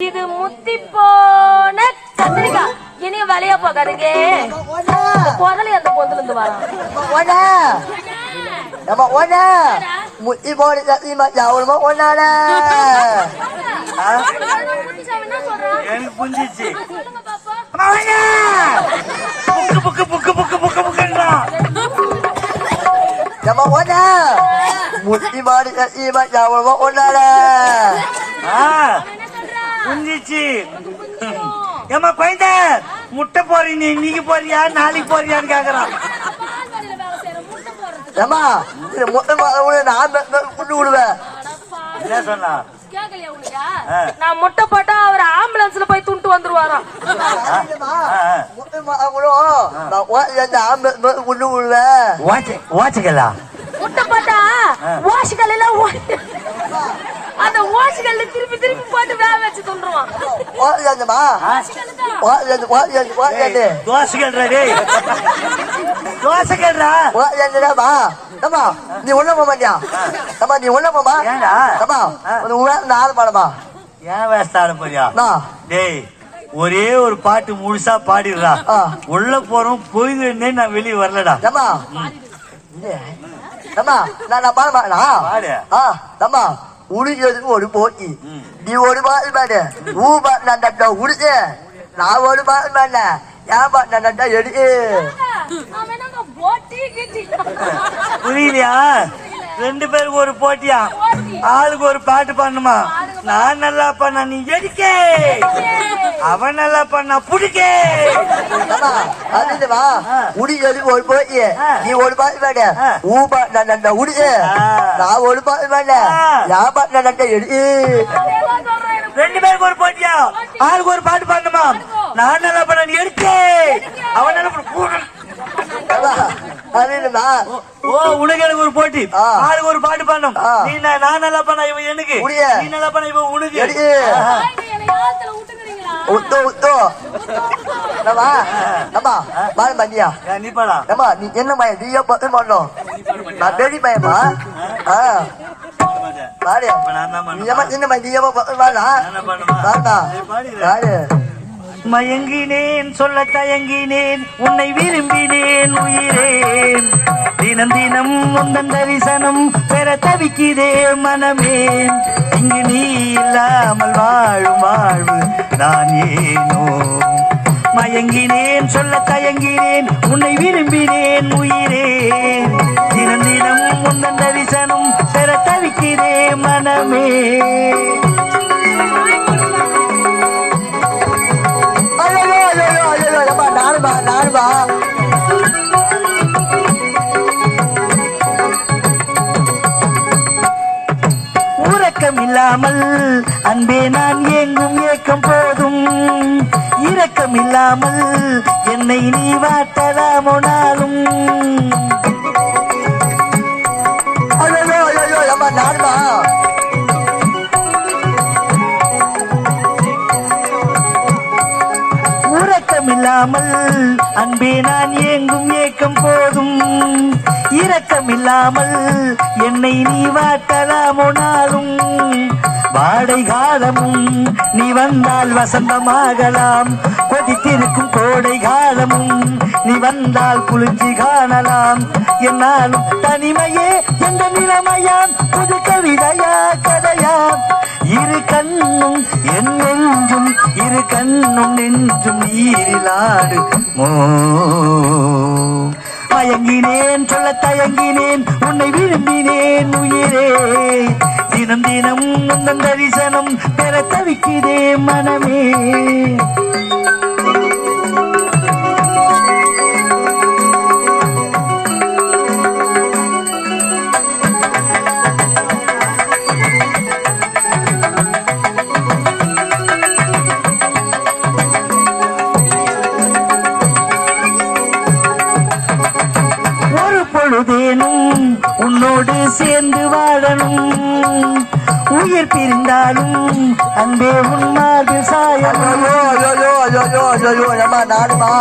இது முத்தி போன கத்திரிக்காய் இனி வளைய போகாதுங்க. புதலி அந்த பொந்துல இருந்து வரோம் jauh nama Ona lah. என்ன சொல்றான் எனக்கு புரிஞ்சிச்சு சொல்லுங்க பாப்பா. அம்மா வாங்க. புக்கு புக்கு புக்கு புக்கு புக்கு புக்குன்றான். Nama Ona. Muti boleh tak terima jauh nama Ona lah. ஆ என்ன சொல்றான் புரிஞ்சிச்சு ஏமா குழந்தை முட்டை போறீங்க இன்னைக்கு போறியா நாளைக்கு போறியான்னு கேக்குறான். செய்யற முட்டை ambil kudu dulu. என்ன சொன்னா. நான் முட்டை போட்டா அவர் ஆம்புலன்ஸ்ல போய் துண்டு வந்துருவாராம். முட்டை போட்டா ஓடி அந்த வாஷுகள்ல திருப்பி திருப்பி போட்டு வேக வச்சு துண்டுருவான் Buat yang nama. Buat yang buat yang buat yang ni. தோசைகள்ரா டேய் தோசைகள்ரா Buat yang ni nama. Nama. Ni Ona mama dia. Nama ni Ona mama. ஏன்டா Nama. ஆ. Ni Ona nak mana ஏன் போறியா. டேய் ஒரே ஒரு பாட்டு முழுசா பாடிடுறா ஆ. உள்ள போறோம் போயிடுன்னே நான் வெளியே வரலடா. Nak nak mana mana? பாடு Ah, nama. ஒரு போட்டி நீ ஒரு பால் பாடு ஊ பாட் நான் நட்டா நான் ஒரு பால் பாடு ஏன் பாட் நான் எடுக்கு புரியலையா ரெண்டு பேருக்கு ஒரு போட்டியா ஆளுக்கு ஒரு பாட்டு பாடணுமா நான் நல்லா பண்ணா நீ எடுக்கே அவன் நல்லா பண்ணா புடிக்கே. நம்ம அது வா. ஆ. உடி jadi ஒரு போட்டி ஆ. நீ ஒரு பால் பாடு ஆ. ஊ பாட் நான் நட்டா உடுச்சு ஆ. நான் ஒரு பால் பாடு ஆ. ஏன் பாட் நான் எனக்கு. ரெண்டு பேருக்கு ஒரு போட்டியா? ஆளுக்கு ஒரு பாட்டு பண்ணுமா நான் நல்லா பண்ண நீ எடுக்கே. அவன் நல்லா பண்ண ஓ உனக்கு எனக்கு ஒரு போட்டி. ஆளுக்கு ஒரு பாட்டு பண்ணும். நீ நான் நல்லா பண்ண இவன் எனக்கு. நீ நல்லா பண்ண இவன் உனக்கு? என்னை? உத்தோ உத்தோ. நம்ம நம்ம நீ பாடா. நம்ம நீ என்ன பையன் நீயே பத்து பண்ணோம் நான் பெரிய பையன்மா ஆ. பாரு நீ சின்ன பையன் நீயே பத்து பாடா என்ன? பாடா. பாரு மயங்கினேன் சொல்ல தயங்கினேன் உன்னை விரும்பினேன் உயிரேன். தினம் தினம் உந்தன் தரிசனம் பெற தவிக்கிறே மனமே. இங்கு நீ இல்லாமல் வாழும் வாழ்வு நான் ஏனோ? மயங்கினேன் சொல்ல இல்லாமல் அன்பே நான் ஏங்கும் ஏக்கம் போதும். இரக்கம் இல்லாமல் என்னை நீ வாட்டலாமோ நாளும். இல்லாமல் அன்பே நான் ஏங்கும் ஏக்கம் போதும். இரக்கம் இல்லாமல் என்னை நீ வாட்டலாமோ நாளும். வாடை காலமும் நீ வந்தால் வசந்தமாகலாம். கொதித்திருக்கும் கோடை காலமும் நீ வந்தால் குளிர்ச்சி காணலாம். என்னாலும் தனிமையே எந்த நிலைமையாம். புதுக்க உண்ணும் கண்ணும் நெஞ்சும் நீரிலாடு. மயங்கினேன் சொல்ல தயங்கினேன் உன்னை விரும்பினேன் உயிரே. தினம் தினம் உந்தன் தரிசனம் பெற தவிக்கிறே மனமே. ஒரு உன்னோடு சேர்ந்து வாழணும். உயிர் பிரிந்தாலும் அன்பே உன்மாது சாயணும். ஐயோ நாடுமா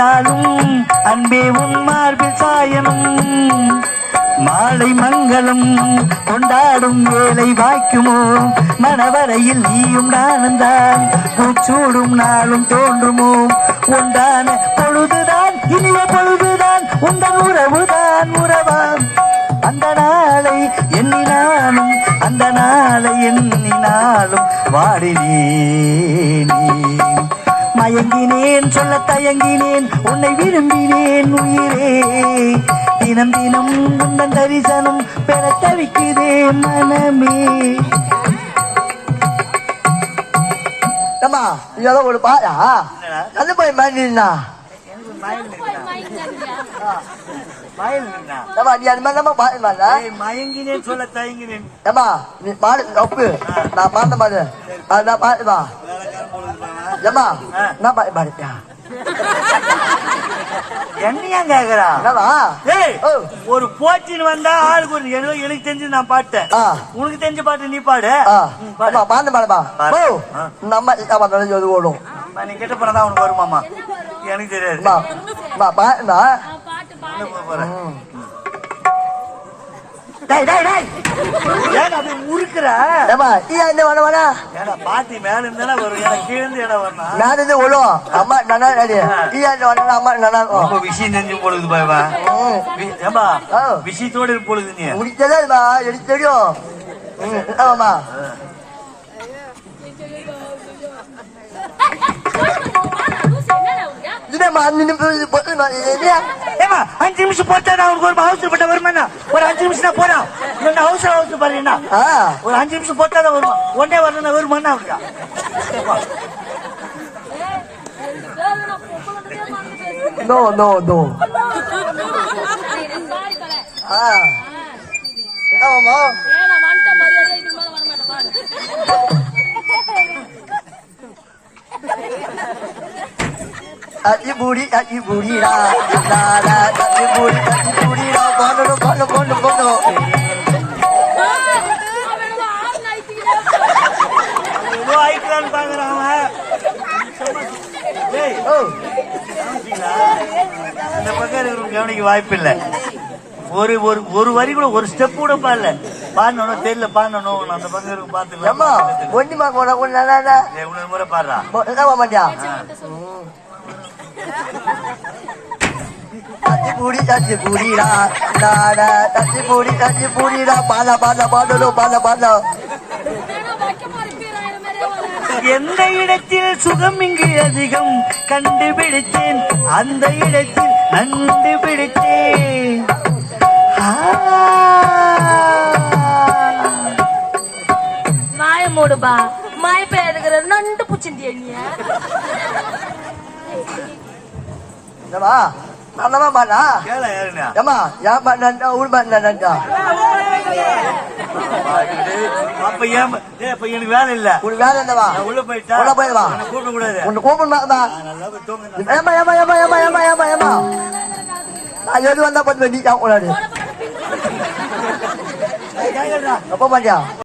உயிர் அன்பே உன் மார்பில் சாயனும். மாலை மங்களம் கொண்டாடும் வேலை வாய்க்குமோ? மணவரையில் நீயும் நானும் தான். பூச்சூடும் நாளும் தோன்றுமோ? உண்டான பொழுதுதான் இனிய பொழுதுதான் உந்தன் உறவுதான் உறவாம். அந்த நாளை எண்ணினாலும் அந்த நாளை எண்ணினாலும் வாடினேன். மயங்கினேன் சொல்ல தயங்கினேன் உன்னை விரும்பினேன் உயிரே. தினம் தினம் உந்தன் தரிசனம் பெற தவிக்குதே மனமே. ஏம்மா இதெல்லாம் ஒரு பாயா? நல்ல போய் பாருமாடா மயங்கினேன் சொல்ல தயங்கினேன். மாடு தப்பு நான் மாத்த மாடு நான் பாருமா ஏம்மா நான் பாருப்பியா என்னையா கேக்குறா. ஒரு போட்டின்னு வந்தா ஆளுக்கு ஒரு ஏதோ எனக்கு தெரிஞ்சு நான் பாட்டேன். உனக்கு தெரிஞ்ச பாட்டு நீ பாடு பாந்து பாடுமா. நம்ம நல்லது அது ஓடும் நீ கெட்ட போனதான் அவனுக்கு வருமாமா எனக்கு தெரியாது டேய் டேய் டேய் ஏன் அப்படி முறுக்குற? ஏம்மா நீ என்ன வேணா வேணா ஏன்னா பாட்டி மேல இருந்தா வரும்? எனக்கு கீழ இருந்து இடம் வரணும் நான் இது ஓடும் அம்மா ரெடி நீ என்ன வேணா அம்மா ரொம்ப விஷயம் தெரிஞ்சு பொழுது பாய்வா. விஷயத்தோட பொழுது நீ. முடிச்சதா எனக்கு தெரியும். என்னம்மா அஞ்சு நிமிஷம் போட்டுமா இல்லையா ஏமா அஞ்சு நிமிஷம் போட்டா நான் உனக்கு ஒரு அவசரப்பட்ட வருமானா ஒரு அஞ்சு நிமிஷம் தான் போறான் என்ன அவசரம் அவசரம் பாரு என்ன ஆ ஒரு அஞ்சு நிமிஷம் போட்டா தான் வருமா ஒன்னே வரணும் வருமானா அவனுக்கா நோ நோ நோ ஆ என்னம்மா அடி பூடி அடி பூடிடா நாடா அடி பூடி அடி பூடிடா ஓ. இந்த பக்கம் இருக்கிறவங்க கவனிக்க வாய்ப்பு இல்ல. ஒரு ஒரு ஒரு வரி கூட ஒரு ஸ்டெப் கூட பாடல. பாடணும் தெரியல பாடணும் அந்த பக்கம் பாத்துக்கலாம். நல்லா ஏய், இன்னொரு முறை பாடுறா. என்னவா மாட்டியா? தட்டி பூடி தட்டி பூடிடா நாடா தட்டி பூடி தட்டி பால பால பாடணும் பால பால. எந்த இடத்தில் சுகம் இங்கு அதிகம் கண்டுபிடித்தேன்? அந்த இடத்தில் நண்டு பிடித்தேன். மாய மூடுபா. மாய பேருகிற நண்டு புச்சிந்தியா நீ? ஏம்மா நல்லவா யாருன்னா ஏம்மா ஏன் பாடா ஊர் பாடா அப்ப ஏன் அப்ப எனக்கு வேலை இல்ல. உன் வேலை என்னவா நான் உள்ள போயிட்டா உள்ள போய் வா. என்னை கூப்பிட கூடாது உன்னை தூங்குங்க ஏமா ஏமா ஏமா ஏமா ஏமா ஏமா ஏமா நான் எது வந்தா பண்ணி நீ தான் கேக்குறா எப்ப மாட்டியா